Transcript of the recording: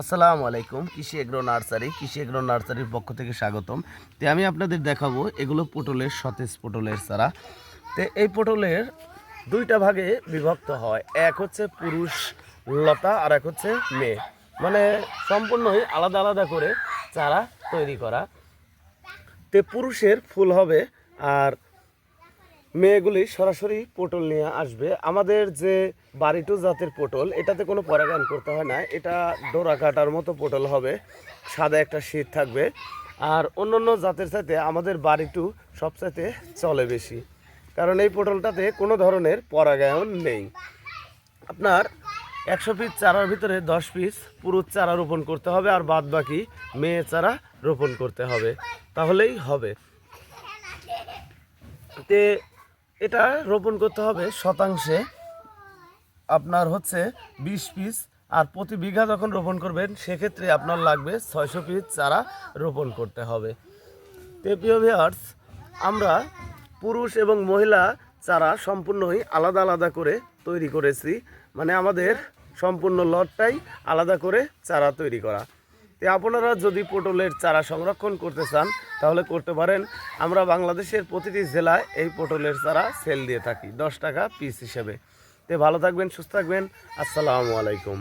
আসসালামু আলাইকুম, কৃষি এগ্রো নার্সারি, কৃষি এগ্রো নার্সারির পক্ষ থেকে স্বাগতম। তো আমি আপনাদের দেখাবো এগুলো পটলের সতেজ পটলের চারা। তো এই পটলের দুইটা ভাগে বিভক্ত হয়, এক হচ্ছে পুরুষ লতা আর এক হচ্ছে মেয়ে। মানে সম্পূর্ণই আলাদা আলাদা করে চারা তৈরি করা। তে পুরুষের ফুল হবে আর মেয়েগুলি সরাসরি পটল নিয়ে আসবে। আমাদের যে বাড়িটু জাতের পটল, এটাতে কোনো পরাগায়ন করতে হয় না। এটা ডোরা কাটার মতো পটল হবে। সাদা একটা শীত থাকবে। আর অন্য অন্য জাতের সাথে আমাদের বাড়িটু সবচাইতে চলে বেশি। কারণ এই পটলটাতে কোনো ধরনের পরাগায়ন নেই। আপনার একশো পিস চারার ভিতরে দশ পিস পুরুষ চারা রোপণ করতে হবে আর বাদ বাকি মেয়ে চারা রোপণ করতে হবে। তাহলেই হবে। তে এটা রোপণ করতে হবে শতাংশে। আপনার হচ্ছে বিশ পিস আর প্রতি বিঘা যখন রোপণ করবেন, সেক্ষেত্রে আপনার লাগবে ছয়শো পিস চারা রোপণ করতে হবে। তো প্রিয় ভিউয়ার্স আমরা পুরুষ এবং মহিলা চারা সম্পূর্ণই আলাদা আলাদা করে তৈরি করেছি। মানে আমাদের সম্পূর্ণ লটটাই আলাদা করে চারা তৈরি করা। তো আপনারা যদি পটলের চারা সংরক্ষণ করতে চান, তাহলে করতে পারেন। আমরা বাংলাদেশের প্রতিটি জেলায় এই পটলের চারা সেল দিয়ে থাকি, দশ টাকা পিস হিসেবে। তো ভালো থাকবেন, সুস্থ থাকবেন। আসসালামু আলাইকুম।